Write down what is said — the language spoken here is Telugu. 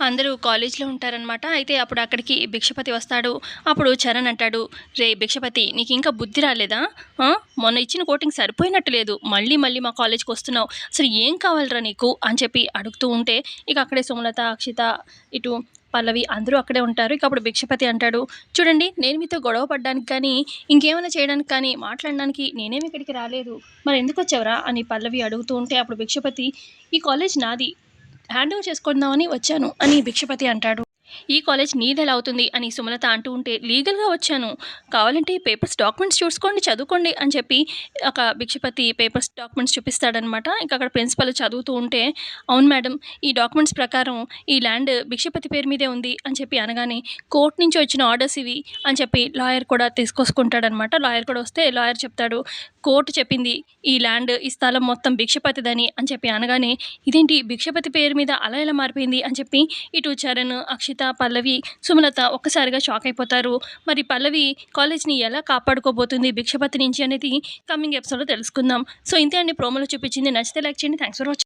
అందరూ కాలేజ్లో ఉంటారనమాట అయితే అప్పుడు అక్కడికి భిక్షపతి వస్తాడు. అప్పుడు చరణ్ అంటాడు రే భిక్షపతి నీకు ఇంకా బుద్ధి రాలేదా? మొన్న ఇచ్చిన కోటింగ్ సరిపోయినట్టు లేదు. మళ్ళీ మళ్ళీ మా కాలేజ్కి వస్తున్నావు. అసలు ఏం కావాలరా నీకు? అని చెప్పి అడుగుతూ ఉంటే ఇక అక్కడే సుమలత అక్షిత ఇటు పల్లవి అందరూ అక్కడే ఉంటారు. ఇక అప్పుడు భిక్షపతి అంటాడు చూడండి నేను మీతో గొడవ పడ్డానికి కానీ ఇంకేమైనా చేయడానికి కానీ మాట్లాడడానికి నేనేమి ఇక్కడికి రాలేదు. మరి ఎందుకు వచ్చావురా? అని పల్లవి అడుగుతూ ఉంటే అప్పుడు భిక్షపతి ఈ కాలేజ్ నాది. హ్యాండ్ ఓవర్ చేసుకుందామని వచ్చాను అని భిక్షపతి అంటాడు. ఈ కాలేజ్ నీది ఎలా అవుతుంది అని సుమలత అంటూ ఉంటే లీగల్గా వచ్చాను. కావాలంటే ఈ పేపర్స్ డాక్యుమెంట్స్ చూసుకోండి చదువుకోండి అని చెప్పి ఒక భిక్షపతి పేపర్స్ డాక్యుమెంట్స్ చూపిస్తాడనమాట ఇంకా అక్కడ ప్రిన్సిపల్ చదువుతూ ఉంటే అవును మేడం ఈ డాక్యుమెంట్స్ ప్రకారం ఈ ల్యాండ్ భిక్షపతి పేరు మీదే ఉంది అని చెప్పి అనగానే కోర్టు నుంచి వచ్చిన ఆర్డర్స్ ఇవి అని చెప్పి లాయర్ కూడా తీసుకొసుకుంటాడనమాట లాయర్ కూడా వస్తే లాయర్ చెప్తాడు కోర్టు చెప్పింది ఈ ల్యాండ్ ఈ స్థలం మొత్తం భిక్షపతిదని అని చెప్పి అనగానే ఇదేంటి భిక్షపతి పేరు మీద అలా ఎలా మారిపోయింది అని చెప్పి ఇటు చరణ్ అక్షిత పల్లవి సుమలత ఒక్కసారిగా షాక్ అయిపోతారు. మరి పల్లవి కాలేజ్ని ఎలా కాపాడుకోబోతుంది భిక్షపతి నుంచి అనేది కమింగ్ ఎపిసోడ్లో తెలుసుకుందాం. సో ఇంతే అండి ప్రోమోలో చూపించింది నచ్చితే లైక్ చేయండి. Thanks for watching